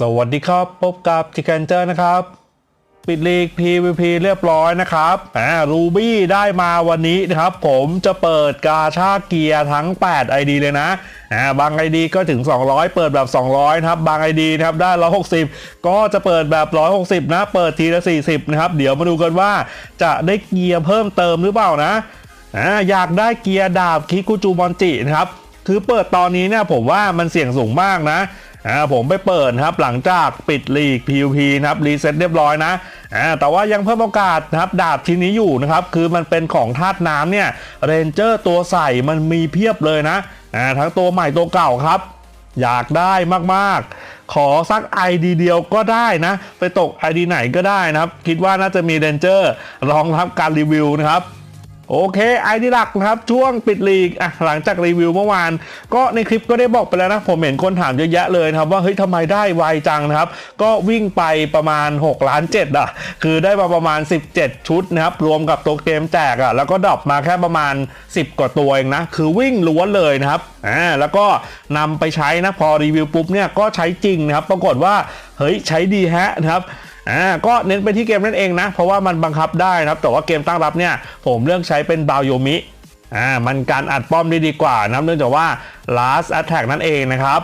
สวัสดีครับพบกับจิกันเจอร์นะครับ ปิดลีก PVP เรียบร้อยนะครับอ่ารูบี้ได้มาวันนี้นะครับ ผมจะเปิดกาชาเกียร์ทั้ง 8 ID เลยนะอ่าบาง ID ก็ถึง 200 เปิดแบบ 200นะครับบาง ID นะครับได้ 160 ก็จะเปิดแบบ 160 นะ เปิดทีละ 40 นะครับ เดี๋ยวมาดูกันว่าจะได้เกียร์เพิ่มเติมหรือเปล่านะอ่าอยากได้เกียร์ดาบคิกุจูบอนจินะครับคือเปิดตอนนี้เนี่ยผมว่ามันเสี่ยงสูงมากนะ อ่าผมไปเปิดครับหลังจากปิดลีก PVP นะครับรีเซ็ตเรียบร้อยนะอ่าแต่ว่ายังเพิ่มโอกาสนะครับดาบชิ้นนี้อยู่นะครับคือมันเป็นของธาตุน้ำเนี่ยเรนเจอร์ตัวใส่มันมีเพียบเลยนะอ่าทั้งตัวใหม่ตัวเก่าครับ อยากได้มากๆ ขอสัก ID เดียวก็ได้นะ ไปตก ID ไหนก็ได้นะครับ คิดว่าน่าจะมีเรนเจอร์ลองทำการรีวิวนะครับ โอเคไอดีหลักนะครับช่วงปิดลีกอะหลังจากรีวิวเมื่อวาน ก็ในคลิปก็ได้บอกไปแล้วนะ ผมเห็นคนถามเยอะแยะเลยครับว่าเฮ้ยทำไมได้ไวจังนะครับ ก็วิ่งไปประมาณ6ล้าน7อะคือได้มาประมาณ 17 ชุดนะครับ รวมกับตัวเกมแจกอะแล้วก็ดรอปมาแค่ประมาณ 10 กว่าตัวเองนะ คือวิ่งล้วนเลยนะครับอ่าแล้วก็นำไปใช้นะพอรีวิวปุ๊บเนี่ยก็ใช้จริงนะครับ ปรากฏว่าเฮ้ยใช้ดีแฮะนะครับ อ่าก็เน้นไปที่เกมนั่นเองนะ เพราะว่ามันบังคับได้นะครับ แต่ว่าเกมตั้งรับเนี่ย ผมเลือกใช้เป็นบาโยมิอ่ามันการอัดป้อมได้ดีกว่านะเนื่องจากว่า last attack นั่นเองนะครับ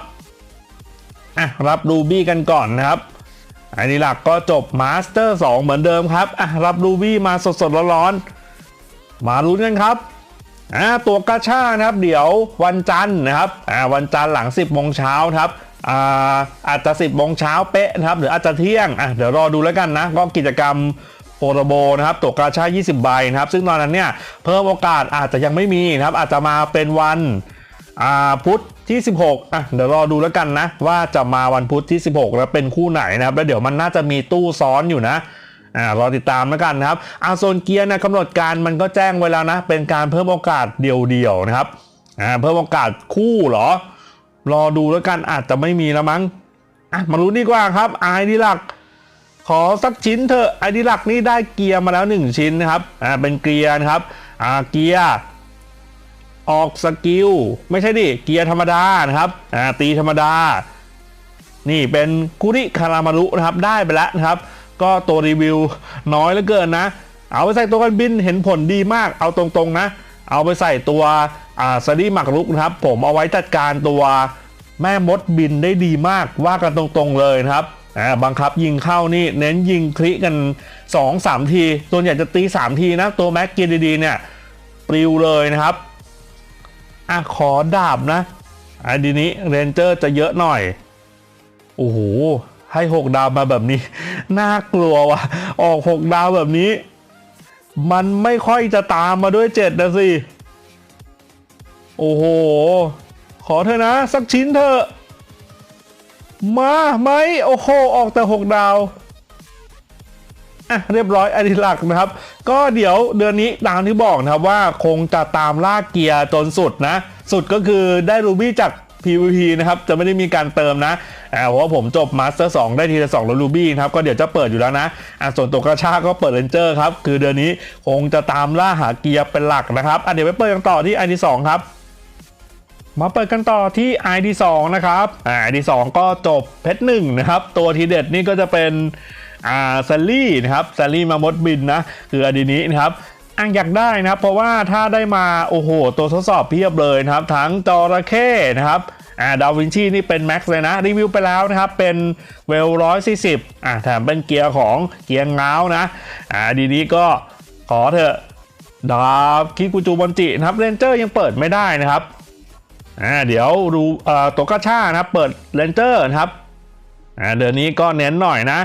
อะรับรูบี้กันก่อนนะครับอันนี้หลักก็จบมาสเตอร์2เหมือนเดิมครับอะรับรูบี้มาสดๆร้อนๆมาลุ้นกันครับอ่าตัวกาชานะครับ เดี๋ยววันจันทร์นะครับอ่าวันจันทร์หลัง 10โมงเช้าครับ อาจจะ 10โมงเช้าเป๊ะนะครับ หรืออาจจะเที่ยงอะเดี๋ยวรอดูแล้วกันนะ ก็กิจกรรมโปรโบนะครับตัวกาชา20 ใบนะครับ ซึ่งตอนนั้นเนี่ยเพิ่มโอกาสอาจจะยังไม่มีนะครับ อาจจะมาเป็นวันพุธที่ 16อะเดี๋ยวรอดูแล้วกันนะ ว่าจะมาวันพุธที่ 16 แล้วเป็นคู่ไหนนะครับ แล้วเดี๋ยวมันน่าจะมีตู้ซ้อนอยู่นะอ่ารอติดตามแล้วกันนะครับอาโซนเกียร์นะกำหนดการมันก็แจ้งไว้แล้วนะ เป็นการเพิ่มโอกาสเดียวๆนะครับอ่าเพิ่มโอกาสคู่เหรอ รอดูแล้วกันอาจจะไม่มีแล้วมั้งอะมารู้ดีกว่าครับไอดีหลัก ขอสักชิ้นเถอะไอดีหลักนี่ได้เกียร์มาแล้ว 1 ชิ้นนะครับอ่าเป็นเกียร์นะครับอ่าเกียร์ออกสกิลไม่ใช่ดิเกียร์ธรรมดานะครับอ่าตีธรรมดา นี่เป็นกุริคารามารุนะครับได้ไปแล้วนะครับ ก็ตัวรีวิวน้อยเหลือเกินนะ เอาไปใส่ตัวกันบินเห็นผลดีมากเอาตรงๆนะ เอาไปใส่ตัวอ่าซารีหมักรุกนะครับ ผมเอาไว้จัดการตัวแม่มดบินได้ดีมากว่ากันตรงๆเลยนะครับอ่าบังคับยิงเข้านี่เน้นยิงคลิกกัน 2-3 ทีตัวใหญ่จะตี 3 ทีนะ ตัวแม็กกียร์ดีๆเนี่ยปลิวเลยนะครับอะขอดาบนะอันดีนี้เรนเจอร์จะเยอะหน่อย โอ้โหให้ 6 ดาวมาแบบนี้ น่ากลัวว่ะ ออก 6 ดาวแบบนี้ มันไม่ค่อยจะตามมาด้วย7นะสิ โอ้โห ขอเถอะนะ สักชิ้นเถอะ มาไหมโอ้โห ออกแต่6ดาวอะเรียบร้อยอดีหลักนะครับ ก็เดี๋ยวเดือนนี้ตามที่บอกนะครับว่าคงจะตามล่าเกียร์จนสุดนะ สุดก็คือได้รูบี้จาก PVP นะครับ จะไม่ได้มีการเติมนะ อ่าเพราะว่าผมจบมาสเตอร์2ได้ทีละ2แล้วรูบี้ครับก็เดี๋ยวจะเปิดอยู่แล้วนะอ่าส่วนตัวกระชากก็เปิดเรนเจอร์ครับคือเดือนนี้คงจะตามล่าหาเกียร์เป็นหลักนะครับอะเดี๋ยวไปเปิดกันต่อที่ ID 2ครับมาเปิดกันต่อที่ ID 2 นะครับอ่า ID 2 ก็จบเพชรหนึ่งนะครับ ตัวทีเด็ดนี่ก็จะเป็นอ่าซัลลี่นะครับซัลลี่มามดบินนะ คืออดีนี้นะครับอังอยากได้นะครับ เพราะว่าถ้าได้มา โอ้โห ตัวทดสอบเพียบเลยนะครับ ทั้งจระเข้นะครับ อ่าดาวินชีนี่เป็นแม็กซ์เลยนะ รีวิวไปแล้วนะครับ เป็นเวลร้อยสี่สิบอ่าแถมเป็นเกียร์ของเกียร์เงานะอ่าดีนี้ก็ขอเถอะดาบคิกุจูบอนจินะครับเรนเจอร์ยังเปิดไม่ได้นะครับอ่าเดี๋ยวดูอ่าตัวกระชานะครับเปิดเรนเจอร์นะครับอ่าเดือนนี้ก็เน้นหน่อยนะ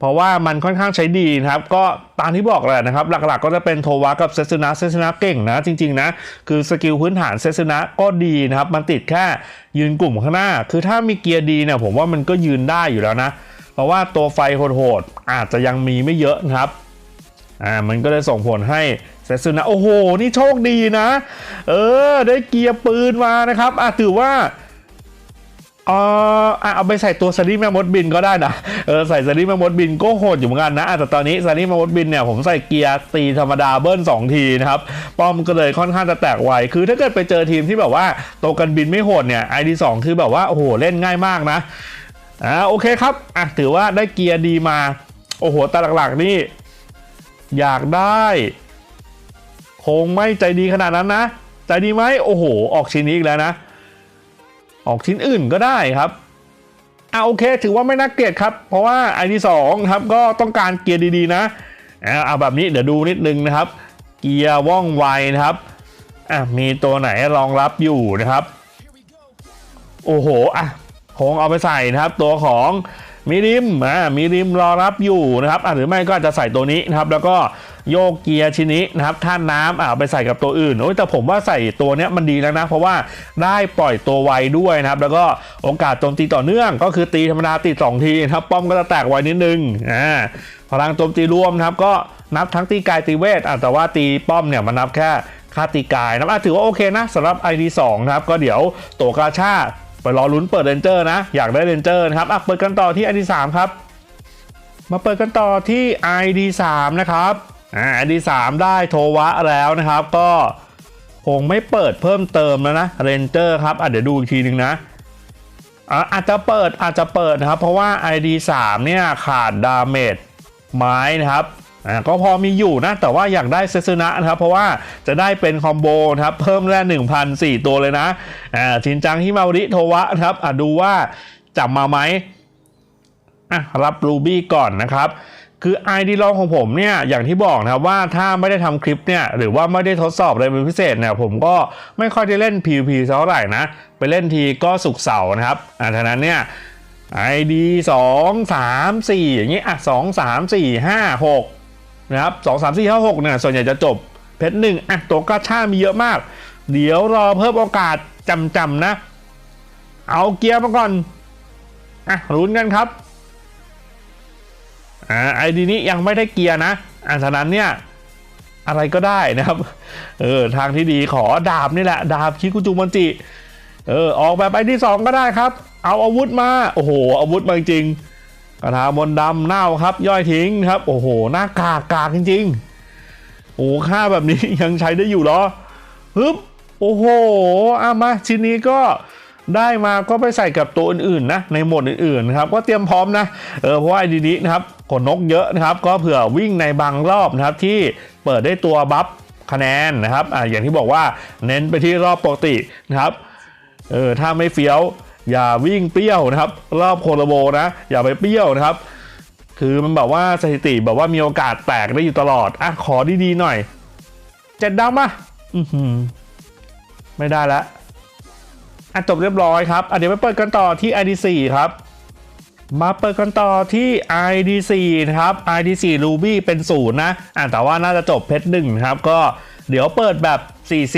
เพราะว่ามันค่อนข้างใช้ดีนะครับ ก็ตามที่บอกแหละนะครับ หลักๆ ก็จะเป็นโทวะกับเซซุนะเซซุนะเก่งนะจริงๆนะ คือสกิลพื้นฐานเซซุนะก็ดีนะครับ มันติดแค่ยืนกลุ่มข้างหน้า คือถ้ามีเกียร์ดีเนี่ยผมว่ามันก็ยืนได้อยู่แล้วนะ เพราะว่าตัวไฟโหดๆอาจจะยังมีไม่เยอะนะครับอ่ามันก็เลยส่งผลให้เซซุนะโอ้โห นี่โชคดีนะ เออ ได้เกียร์ปืนมานะครับอะถือว่า เอออะเอาไปใส่ตัวซารีแมมมดบินก็ได้นะเออใส่ซารีแมมมดบินก็โหดอยู่เหมือนกันนะแต่ตอนนี้ซารีแมมมดบินเนี่ยผมใส่เกียร์ตีธรรมดาเบิ้ล2ทีนะครับป้อมก็เลยค่อนข้างจะแตกไวคือถ้าเกิดไปเจอทีมที่แบบว่าตัวกันบินไม่โหดเนี่ย ID2 คือแบบว่าโอ้โหเล่นง่ายมากนะอ่าโอเคครับอะถือว่าได้เกียร์ดีมา โอ้โหแต่หลักๆนี่ อยากได้ คงไม่ใจดีขนาดนั้นนะ ใจดีไหมโอ้โห ออกชิ้นนี้อีกแล้วนะ ออกชิ้นอื่นก็ได้ครับอ่าโอเค ถือว่าไม่น่าเกลียดครับ เพราะว่าไอที่สองครับก็ต้องการเกียร์ดีๆนะอ่าเอาแบบนี้เดี๋ยวดูนิดนึงนะครับ เกียร์ว่องไวนะครับอะมีตัวไหนรองรับอยู่นะครับ โอ้โหอะคงเอาไปใส่นะครับ ตัวของมีริมอ่ามีริมรอรับอยู่นะครับอะหรือไม่ก็อาจจะใส่ตัวนี้นะครับ แล้วก็ โยกเกียร์ชิ้นนี้นะครับท่านน้ำอะเอาไปใส่กับตัวอื่นโอ้ยแต่ผมว่าใส่ตัวเนี้ยมันดีแล้วนะ เพราะว่าได้ปล่อยตัวไวด้วยนะครับ แล้วก็โอกาสโจมตีต่อเนื่องก็คือตีธรรมดาตีสองทีนะครับป้อมก็จะแตกไวนิดนึงอ่าพลังโจมตีรวมนะครับก็นับทั้งตีกายตีเวทอะแต่ว่าตีป้อมเนี่ยมันนับแค่ค่าตีกายนับอะถือว่าโอเคนะสำหรับ ID 2 นะครับก็เดี๋ยวตัวกาชาไปรอลุ้นเปิดเรนเจอร์นะ อยากได้เรนเจอร์นะครับอะเปิดกันต่อที่ ID 3 ครับ มาเปิดกันต่อที่ ID 3 นะครับ อ่า ID 3ได้โทวะแล้วนะครับก็คงไม่เปิดเพิ่มเติมแล้วนะเรนเจอร์ครับอะเดี๋ยวดูอีกทีหนึ่งนะอะอาจจะเปิดอาจจะเปิดนะครับ เพราะว่า ID 3เนี่ยขาดดาเมจไม้นะครับอ่าก็พอมีอยู่นะ แต่ว่าอยากได้เซซึนะนะครับ เพราะว่าจะได้เป็นคอมโบนะครับ เพิ่มแร่1,004 ตัวเลยนะอ่าชินจังฮิมาริโทวะนะครับอะดูว่าจับมาไหมอะรับ Ruby ก่อนนะครับ คือ ID ลองของผมเนี่ยอย่างที่บอกนะครับว่าถ้าไม่ได้ทำคลิปเนี่ยหรือว่าไม่ได้ทดสอบอะไรเป็นพิเศษเนี่ยผมก็ไม่ค่อยได้เล่น PVP เท่าไหร่นะ ไปเล่นทีก็สุกเสาร์นะครับอะฉะนั้นเนี่ย ID 2 3 4 อย่างนี้อะ2 3 4 5 6นะครับ2 3 4 5 6เนี่ยส่วนใหญ่จะจบเพชรหนึ่งอะตัวกาชามีเยอะมาก เดี๋ยวรอเพิ่มโอกาสจำๆนะ เอาเกียร์มาก่อนอะลุ้นกันครับ อ่าไอดีนี้ยังไม่ได้เกียร์นะอ่าฉะนั้นเนี่ยอะไรก็ได้นะครับ เออทางที่ดีขอดาบนี่แหละ ดาบคิคุจูมันจิ เออออกแบบไอที่สองก็ได้ครับ เอาอาวุธมา โอ้โห อาวุธมาจริงกระทามนดำเน่าครับ ย่อยทิ้งครับ โอ้โห หน้ากากกากจริงๆ โอ้ค่าแบบนี้ยังใช้ได้อยู่หรอฮึบโอ้โหอามาชิ้นนี้ก็ ได้มาก็ไปใส่กับตัวอื่นๆนะในโหมดอื่นๆครับก็เตรียมพร้อมนะเออเพราะว่าไอดีนี้นะครับขนนกเยอะนะครับ ก็เผื่อวิ่งในบางรอบนะครับที่เปิดได้ตัวบัฟคะแนนนะครับอ่าอย่างที่บอกว่าเน้นไปที่รอบปกตินะครับเออถ้าไม่เฟี้ยวอย่าวิ่งเปรี้ยวนะครับ รอบโคโลโบนะ อย่าไปเปรี้ยวนะครับ คือมันแบบว่าสถิติแบบว่ามีโอกาสแตกได้อยู่ตลอด อะ ขอดี ๆ หน่อย เจ็ดดาวมาอือหือไม่ได้แล้ว อะจบเรียบร้อยครับอะเดี๋ยวไปเปิดกันต่อที่ ID4 ครับ มาเปิดกันต่อที่ ID4 นะครับ ID4 Ruby เป็นศูนย์นะอะแต่ว่าน่าจะจบเพชรหนึ่งนะครับ ก็เดี๋ยวเปิดแบบ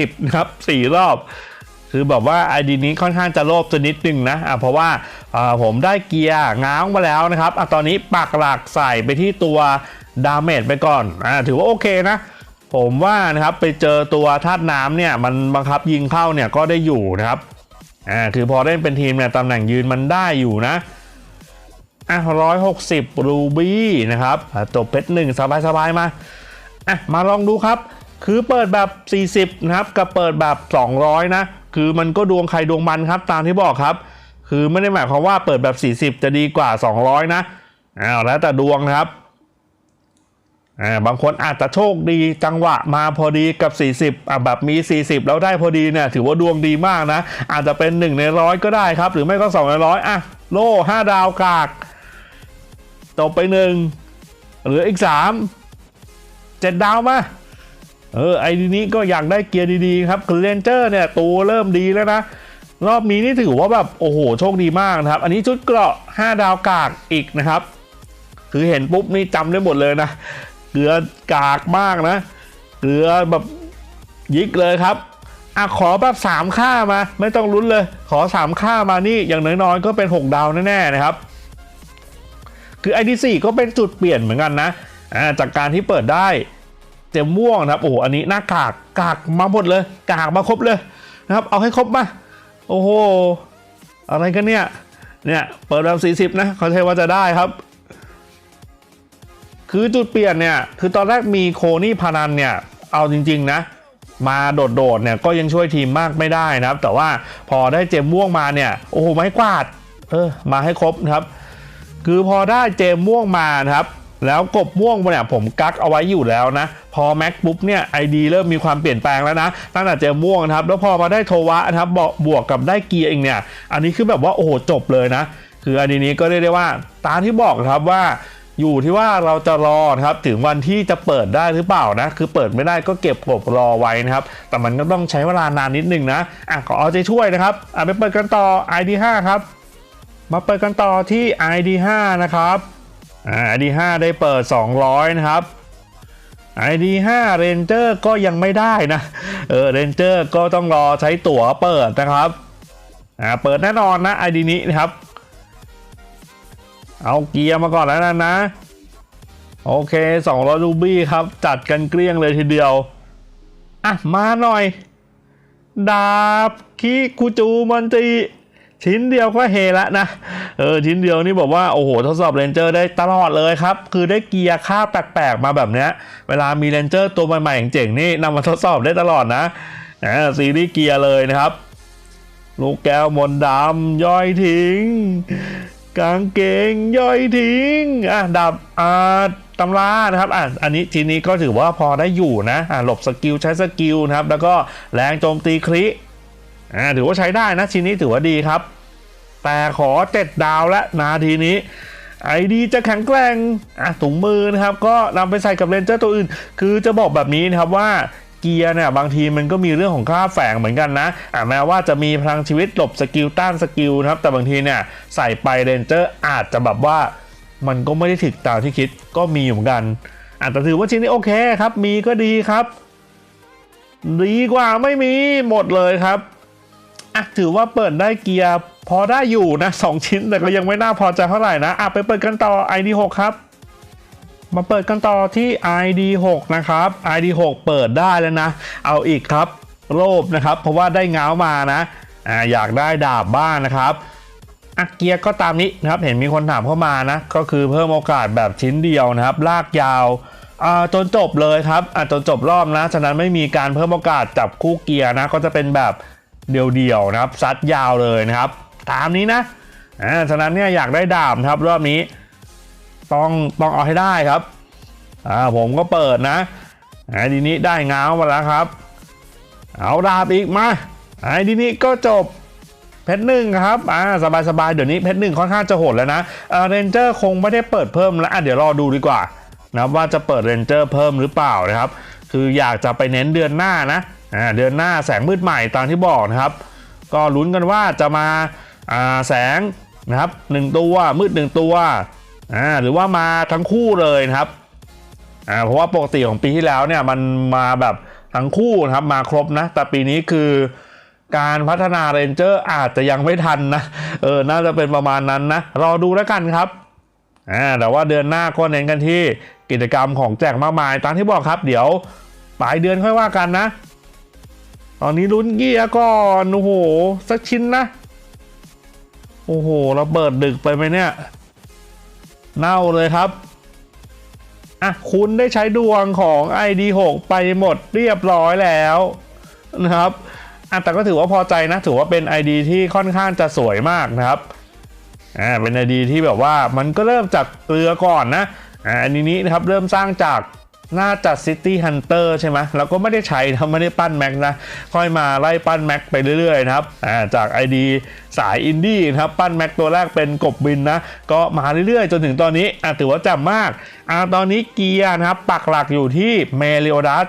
40นะครับ4รอบ คือแบบว่า ID นี้ค่อนข้างจะโลภตัวนิดนึงนะอะเพราะว่าอ่าผมได้เกียร์ง้างมาแล้วนะครับอะตอนนี้ปักหลักใส่ไปที่ตัวดาเมจไปก่อนอ่าถือว่าโอเคนะผมว่านะครับไปเจอตัวธาตุน้ำเนี่ยมันบังคับยิงเข้าเนี่ยก็ได้อยู่นะครับ อ่าคือพอเล่นเป็นทีมเนี่ยตำแหน่งยืนมันได้อยู่นะอะร้อยหกสิบรูบี้นะครับจบเพชรหนึ่งสบายๆมาอะมาลองดูครับ คือเปิดแบบ 40 นะครับ กับเปิดแบบ 200 นะ คือมันก็ดวงใครดวงมันครับ ตามที่บอกครับ คือไม่ได้หมายความว่าเปิดแบบ 40 จะดีกว่า 200 นะอ้าวแล้วแต่ดวงนะครับ อ่าบางคนอาจจะโชคดีจังหวะมาพอดีกับ 40อะแบบมี 40 แล้วได้พอดีเนี่ยถือว่าดวงดีมากนะ อาจจะเป็น 1 ในร้อยก็ได้ครับ หรือไม่ก็ 2 ในร้อยอะโล่ 5 ดาวกากตบไปหนึ่งหลืออีก 3 7 ดาวมาเออไอดีนี้ก็อยากได้เกียร์ดีๆครับคือเรนเจอร์เนี่ยตัวเริ่มดีแล้วนะรอบนี้นี่ถือว่าแบบโอ้โหโชคดีมากนะครับ อันนี้ชุดเกราะ 5 ดาวกากอีกนะครับ คือเห็นปุ๊บนี่จำได้หมดเลยนะ เกลือกากมากนะ เกลือแบบยิกเลยครับอะขอแบบสามค่ามา ไม่ต้องลุ้นเลย ขอสามค่ามานี่อย่างน้อยๆก็เป็น6ดาวแน่ๆนะครับ คือ ID4 ก็เป็นจุดเปลี่ยนเหมือนกันนะอ่าจากการที่เปิดได้เจมม่วงนะครับโอ้โหอันนี้หน้ากากกากมาหมดเลย กากมาครบเลยนะครับ เอาให้ครบมาโอ้โหอะไรกันเนี่ยเนี่ยเปิดแบบ40 นะเขาใช่ว่าจะได้ครับ คือจุดเปลี่ยนเนี่ย คือตอนแรกมีโคนี่พานันเนี่ย เอาจริง ๆ นะ มาโดดๆเนี่ยก็ยังช่วยทีมมากไม่ได้นะครับ แต่ว่าพอได้เจมม่วงมาเนี่ย โอ้โหไม้กวาด เออ มาให้ครบนะครับ คือพอได้เจมม่วงมานะครับ แล้วกบม่วงเนี่ยผมกักเอาไว้อยู่แล้วนะ พอแม็กปุ๊บเนี่ยไอดีเริ่มมีความเปลี่ยนแปลงแล้วนะตั้งแต่เจมม่วงนะครับ แล้วพอมาได้โทวะนะครับบวกบวกกับได้เกียร์เองเนี่ย อันนี้คือแบบว่าโอ้โหจบเลยนะ คืออันนี้ก็เรียกได้ว่าตามที่บอกนะครับว่า อยู่ที่ว่าเราจะรอครับถึงวันที่จะเปิดได้หรือเปล่านะ คือเปิดไม่ได้ก็เก็บกบรอไว้นะครับ แต่มันก็ต้องใช้เวลานานนิดนึงนะอะขอเอาใจช่วยนะครับอะไปเปิดกันต่อ ID5 ครับ มาเปิดกันต่อที่ ID5 นะครับอ่า ID5 ได้เปิด 200 นะครับ ID5 Ranger ก็ยังไม่ได้นะเออ Ranger ก็ต้องรอใช้ตั๋วเปิดนะครับอ่าเปิดแน่นอนนะ ID นี้นะครับ เอาเกียร์มาก่อนแล้วนะนะ โอเค200รูบี้ครับ จัดกันเกลี้ยงเลยทีเดียว อะ มาหน่อย ดาบคิคุจูมันตีชิ้นเดียวก็เฮละนะ เออ ชิ้นเดียวนี่บอกว่า โอ้โห ทดสอบเรนเจอร์ได้ตลอดเลยครับ คือได้เกียร์ค่าแปลกๆ มาแบบเนี้ย เวลามีเรนเจอร์ตัวใหม่ๆเจ๋งๆนี่นำมาทดสอบได้ตลอดนะอ่าซีรีส์เกียร์เลยนะครับ ลูกแก้วมนดำย่อยทิ้ง กางเกงย่อยทิ้งอะดับอ่าตำรานะครับอะอันนี้ทีนี้ก็ถือว่าพอได้อยู่นะอะหลบสกิลใช้สกิลนะครับ แล้วก็แรงโจมตีคริอ่าถือว่าใช้ได้นะทีนี้ถือว่าดีครับ แต่ขอเจ็ดดาวและนาทีนี้ไอดีจะแข็งแกร่งอะถุงมือนะครับ ก็นำไปใส่กับเรนเจอร์ตัวอื่น คือจะบอกแบบนี้นะครับว่า เกียร์เนี่ยบางทีมันก็มีเรื่องของค่าแฝงเหมือนกันนะอะแม้ว่าจะมีพลังชีวิตหลบสกิลต้านสกิลนะครับแต่บางทีเนี่ยใส่ไปเรนเจอร์อาจจะแบบว่ามันก็ไม่ได้ถึกตามที่คิดก็มีอยู่เหมือนกันอะแต่ถือว่าชิ้นนี้โอเคครับ มีก็ดีครับ ดีกว่าไม่มีหมดเลยครับอะถือว่าเปิดได้เกียร์พอได้อยู่นะ2ชิ้นแต่ก็ยังไม่น่าพอใจเท่าไหร่นะอะไปเปิดกันต่อ ID6 ครับ มาเปิดกันต่อที่ ID6 นะครับ ID6 เปิดได้แล้วนะ เอาอีกครับ โลภนะครับ เพราะว่าได้เงามานะอ่าอยากได้ดาบบ้างนะครับอะเกียร์ก็ตามนี้นะครับ เห็นมีคนถามเข้ามานะ ก็คือเพิ่มโอกาสแบบชิ้นเดียวนะครับ ลากยาวจนจบเลยครับจนจบรอบนะ ฉะนั้นไม่มีการเพิ่มโอกาสจับคู่เกียร์นะ ก็จะเป็นแบบเดี่ยวๆนะครับ ซัดยาวเลยนะครับ ตามนี้นะฉะนั้นเนี่ยอยากได้ดาบนะครับรอบนี้ ต้องต้องเอาให้ได้ครับอ่าผมก็เปิดนะไอ้ดีนี้ได้เงามาแล้วครับ เอาดาบอีกมาไอ้ดีนี้ก็จบเพชรหนึ่งครับอ่าสบายสบายๆเดี๋ยวนี้เพชรหนึ่งค่อนข้างจะโหดแล้วนะอ่าเรนเจอร์คงไม่ได้เปิดเพิ่มแล้วอะเดี๋ยวรอดูดีกว่านะว่าจะเปิดเรนเจอร์เพิ่มหรือเปล่านะครับ คืออยากจะไปเน้นเดือนหน้านะอ่าเดือนหน้าแสงมืดใหม่ตามที่บอกนะครับ ก็ลุ้นกันว่าจะมาอ่าแสงนะครับหนึ่งตัวมืดหนึ่งตัว อ่าหรือว่ามาทั้งคู่เลยนะครับอ่าเพราะว่าปกติของปีที่แล้วเนี่ยมันมาแบบทั้งคู่นะครับมาครบนะ แต่ปีนี้คือการพัฒนาเรนเจอร์อาจจะยังไม่ทันนะเออน่าจะเป็นประมาณนั้นนะรอดูแล้วกันครับอ่าแต่ว่าเดือนหน้าก็เน้นกันที่กิจกรรมของแจกมากมาย ตามที่บอกครับ เดี๋ยวปลายเดือนค่อยว่ากันนะ ตอนนี้ลุ้นเกียร์ก่อนโอ้โหสักชิ้นนะ โอ้โหเราเปิดดึกไปไหมเนี่ย เน่าเลยครับอะคุณได้ใช้ดวงของ ID6 ไปหมดเรียบร้อยแล้วนะครับอะแต่ก็ถือว่าพอใจนะ ถือว่าเป็น ID ที่ค่อนข้างจะสวยมากนะครับอ่าเป็น ID ที่แบบว่ามันก็เริ่มจากเกลือก่อนนะอ่าอันนี้นะครับเริ่มสร้างจาก น่าจะ City Hunter ใช่ไหมแล้วก็ไม่ได้ใช้นะไม่ได้ปั้นแม็กนะ ค่อยมาไล่ปั้นแม็กไปเรื่อยๆนะครับอ่าจาก ID สายอินดี้นะครับปั้นแม็กตัวแรกเป็นกบบินนะ ก็มาเรื่อยๆ จนถึงตอนนี้อ่าถือว่าจำมากอ่าตอนนี้เกียร์นะครับ ปักหลักอยู่ที่เมลิโอดัส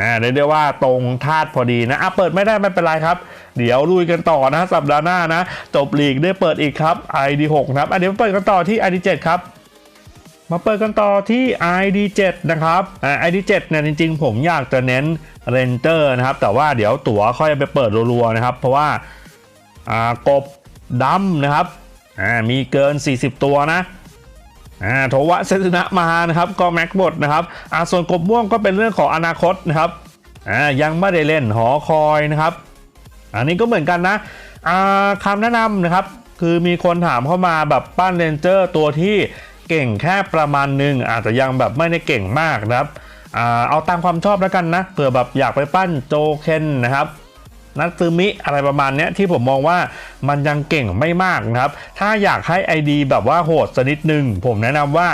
อ่าเรียกได้ว่าตรงธาตุพอดีนะอะเปิดไม่ได้ไม่เป็นไรครับ เดี๋ยวลุยกันต่อนะสัปดาห์หน้านะ จบลีกได้เปิดอีกครับ ID6 นะครับอะเดี๋ยวเปิดกันต่อที่ ID7 ครับ มาเปิดกันต่อที่ ID7 นะครับอ่า ID7 เนี่ยจริงๆ ผมอยากจะเน้น Renter นะครับ แต่ว่าเดี๋ยวตั๋วค่อยไปเปิดรัวๆนะครับ เพราะว่าากบดำนะครับ มีเกิน 40 ตัวนะอ่าโทวะเซนนะมานะครับ ก็แม็กบดนะครับส่วนกบม่วงก็เป็นเรื่องของอนาคตนะครับยังไม่ได้เล่นหอคอยนะครับ อันนี้ก็เหมือนกันนะคำแนะนำนะครับ คือมีคนถามเข้ามาแบบปั้นเรนเจอร์ตัวที่ เก่งแค่ประมาณหนึ่งอาจจะยังแบบไม่ได้เก่งมากนะครับอเอาตามความชอบแล้วกันนะเผื่อแบบอยากไปปั้นโจเคนนะครับนัตซึมิอะไรประมาณเนี้ยที่ผมมองว่ามันยังเก่งไม่มากนะครับ ถ้าอยากให้ ID แบบว่าโหดสักนิดหนึ่งผมแนะนำว่า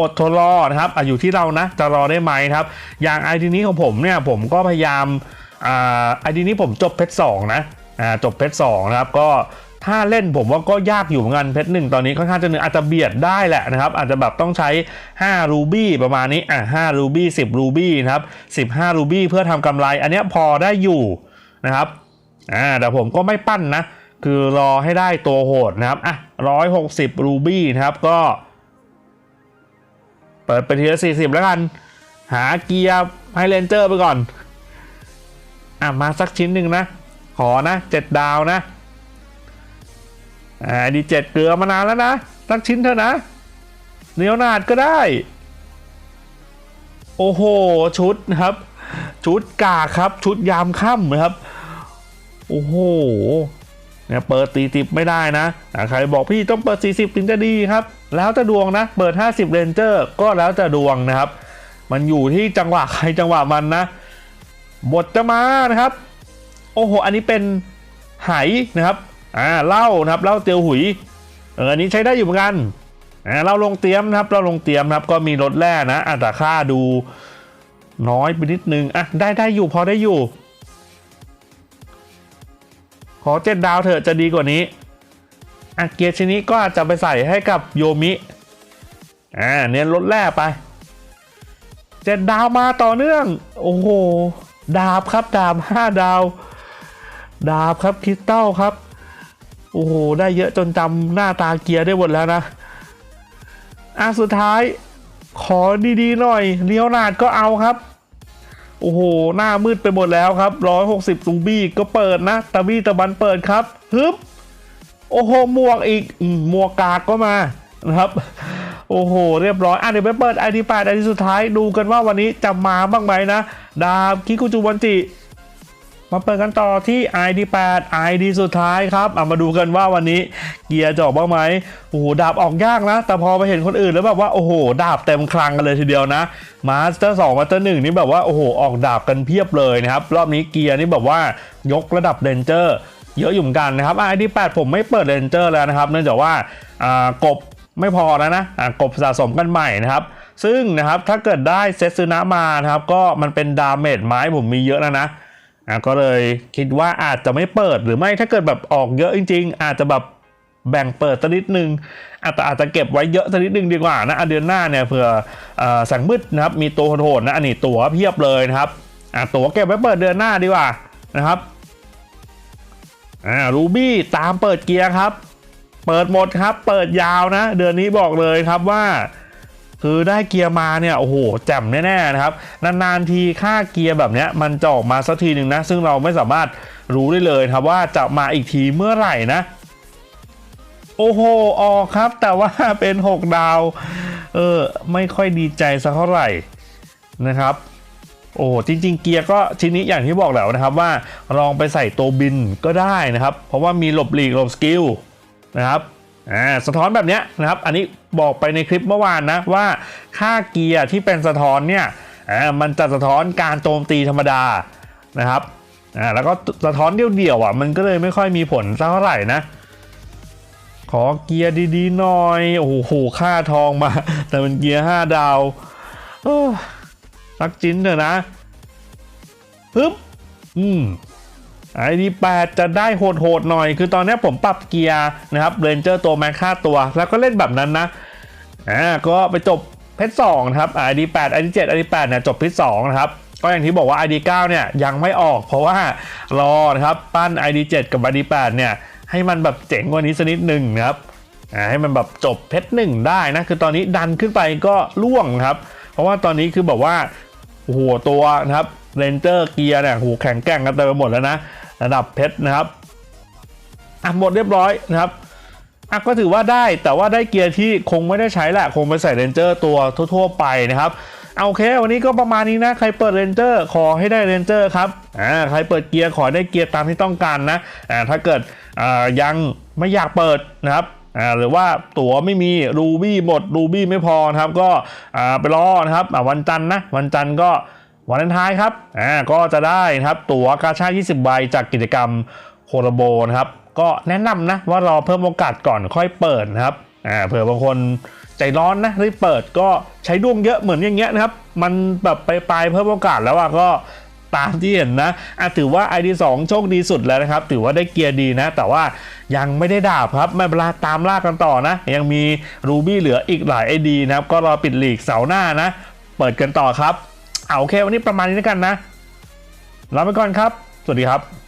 อดทนรอนะครับอยู่ที่เรานะจะรอได้ไหมครับ อย่าง ID นี้ของผมเนี่ยผมก็พยายามไอ่า ID นี้ผมจบเพชรสองนะจบเพชรสองนะครับก็ ถ้าเล่นผมว่าก็ยากอยู่เหมือนกันเพชรหนึ่งตอนนี้ค่อนข้างจะเหนื่อยอาจจะเบียดได้แหละนะครับ อาจจะแบบต้องใช้5รูบี้ประมาณนี้อะ5รูบี้10รูบี้นะครับ15รูบี้เพื่อทำกำไร อันนี้พอได้อยู่นะครับอ่าแต่ผมก็ไม่ปั้นนะ คือรอให้ได้ตัวโหดนะครับอะ160รูบี้นะครับก็ เปิดไปทีละ40แล้วกัน หาเกียร์ให้เลนเจอร์ไปก่อนอะมาสักชิ้นหนึ่งนะ ขอนะเจ็ดดาวนะ อ่าดีเจ็ดเกลือมานานแล้วนะสักชิ้นเถอะนะ เนียวนาดก็ได้ โอ้โห ชุดนะครับ ชุดกากครับ ชุดยามค่ำนะครับ โอ้โหเนี่ยเปิดตีสิบไม่ได้นะอะใครบอกพี่ต้องเปิด 40 ถึงจะดีครับ แล้วจะดวงนะ เปิด 50เรนเจอร์ก็แล้วจะดวงนะครับ มันอยู่ที่จังหวะใครจังหวะมันนะ บทจะมานะครับ โอ้โห อันนี้เป็นไหนะครับ อ่าเหล้านะครับเหล้าเตียวหุยเอออันนี้ใช้ได้อยู่เหมือนกันอ่าเราลงเตียมนะครับ เราลงเตียมนะครับก็มีรถแร่นะอะแต่ค่าดูน้อยไปนิดนึงอะได้ได้อยู่พอได้อยู่ ขอเจ็ดดาวเถอะจะดีกว่านี้อะเกียร์ชนิดก็อาจจะไปใส่ให้กับโยมิอ่าเน้นลดแร่ไปเจ็ดดาวมาต่อเนื่อง โอ้โห ดาบครับ ดาบห้าดาว ดาบครับคริสตัลครับ โอ้โห ได้เยอะจนจำหน้าตาเกียร์ได้หมดแล้วนะอะสุดท้าย ขอดีๆหน่อยเลี้ยวนาดก็เอาครับ โอ้โห หน้ามืดไปหมดแล้วครับ160ซูบี้ก็เปิดนะตะบี้ตะบันเปิดครับฮึบโอ้โหหมวกอีกมหมวกกากก็มานะครับโอ้โห เรียบร้อย อะเดี๋ยวไปเปิดไอทีแปดไอทีสุดท้ายดูกันว่าวันนี้จะมาบ้างไหมนะ ดาบคิคุจูวันจิ มาเปิดกันต่อที่ ID8 ID สุดท้ายครับเอามาดูกันว่าวันนี้เกียร์จะออกบ้างไหมโอ้โหดาบออกยากนะ แต่พอไปเห็นคนอื่นแล้วแบบว่าโอ้โห ดาบเต็มคลังกันเลยทีเดียวนะมาสเตอร์สองมาสเตอร์หนึ่งนี่แบบว่าโอ้โหออกดาบกันเพียบเลยนะครับ รอบนี้เกียร์นี่แบบว่ายกระดับเรนเจอร์เยอะอยู่เหมือนกันนะครับ ID8 ผมไม่เปิดเรนเจอร์แล้วนะครับ เนื่องจากว่าอ่ากบไม่พอแล้วนะอ่ากบสะสมกันใหม่นะครับซึ่งนะครับถ้าเกิดได้เซตซึนะมานะครับก็มันเป็นดาเมจไม้ผมมีเยอะแล้วนะ อะก็เลยคิดว่าอาจจะไม่เปิดหรือไม่ถ้าเกิดแบบออกเยอะจริง ๆ อาจจะแบบแบ่งเปิดสักนิดนึงอาจจะอาจจะเก็บไว้เยอะสักนิดนึงดีกว่านะเดือนหน้าเนี่ยเผื่อแสงมืดนะครับมีตัวโหดนะอันนี้ตัวเพียบเลยนะครับอะตัวเก็บไว้เปิดเดือนหน้าดีกว่านะครับอ่ารูบี้ตามเปิดเกียร์ครับ เปิดหมดครับ เปิดยาวนะ เดือนนี้บอกเลยครับว่า คือได้เกียร์มาเนี่ยโอ้โหแจ่มแน่ๆนะครับนานๆทีค่าเกียร์แบบเนี้ยมันจะออกมาสักทีหนึ่งนะซึ่งเราไม่สามารถรู้ได้เลยครับว่าจะมาอีกทีเมื่อไหร่นะ โอ้โหออกครับ แต่ว่าเป็น 6 ดาว เออไม่ค่อยดีใจสักเท่าไหร่นะครับโอ้จริง ๆ เกียร์ก็ชิ้นนี้อย่างที่บอกแล้วนะครับว่าลองไปใส่ตัวบินก็ได้นะครับ เพราะว่ามีหลบหลีกหลบสกิลนะครับ อ่าสะท้อนแบบเนี้ยนะครับ อันนี้บอกไปในคลิปเมื่อวานนะว่าค่าเกียร์ที่เป็นสะท้อนเนี่ยอ่ามันจะสะท้อนการโจมตีธรรมดานะครับอ่าแล้วก็สะท้อนเดี่ยวๆอะมันก็เลยไม่ค่อยมีผลสักเท่าไหร่นะขอเกียร์ดีๆหน่อย โอ้โห ค่าทองมา แต่เป็นเกียร์5ดาวโอ้สักจิ้นเถอะนะปึ๊บ อืม ไอดีแปดจะได้โหดๆหน่อย คือตอนนี้ผมปรับเกียร์นะครับเรนเจอร์ตัวแม็กค่าตัว แล้วก็เล่นแบบนั้นนะอ่าก็ไปจบเพชรสองนะครับไอดีแปดไอดีเจ็ดไอดีแปดเนี่ยจบเพชรสองนะครับก็อย่างที่บอกว่า ID9 เนี่ยยังไม่ออกเพราะว่ารอนะครับปั้น ID7 กับ ID8 เนี่ยให้มันแบบเจ๋งกว่านี้สักนิดหนึ่งนะครับอ่าให้มันแบบจบเพชรหนึ่งได้นะคือตอนนี้ดันขึ้นไปก็ล่วงครับ เพราะว่าตอนนี้คือแบบว่าโอ้โหตัวนะครับเรนเจอร์เกียร์เนี่ยโหแข็งแกร่งกันเต็มไปหมดแล้วนะ ระดับเพชรนะครับอะหมดเรียบร้อยนะครับอะก็ถือว่าได้แต่ว่าได้เกียร์ที่คงไม่ได้ใช้แหละ คงไปใส่เรนเจอร์ตัวทั่ว ๆ ไปนะครับเอาโอเค วันนี้ก็ประมาณนี้นะ ใครเปิดเรนเจอร์ขอให้ได้เรนเจอร์ครับอ่าใครเปิดเกียร์ขอได้เกียร์ตามที่ต้องการนะอ่าถ้าเกิดอ่ายังไม่อยากเปิดนะครับอ่าหรือว่าตั๋วไม่มีรูบี้หมดรูบี้ไม่พอนะครับก็อ่าไปรอนะครับวันจันทร์นะวันจันทร์ก็ วันเลนไทน์ครับอ่าก็จะได้นะครับตั๋วกาชาด20 ใบจากกิจกรรมโคโรโบนะครับ ก็แนะนำนะว่ารอเพิ่มโอกาสก่อนค่อยเปิดนะครับอ่าเผื่อบางคนใจร้อนนะรีบเปิดก็ใช้ดวงเยอะเหมือนอย่างเงี้ยนะครับ มันแบบไปลายเพิ่มโอกาสแล้วอะก็ตามที่เห็นนะอะถือว่า ID2 โชคดีสุดแล้วนะครับ ถือว่าได้เกียร์ดีนะ แต่ว่ายังไม่ได้ดาบครับ ไม่เป็นไรตามล่ากันต่อนะ ยังมีรูบี้เหลืออีกหลาย ID นะครับ ก็รอปิดหลีกเสาหน้านะ เปิดกันต่อครับ เอาโอเควันนี้ประมาณนี้แล้วกันนะลาไปก่อนครับ สวัสดีครับ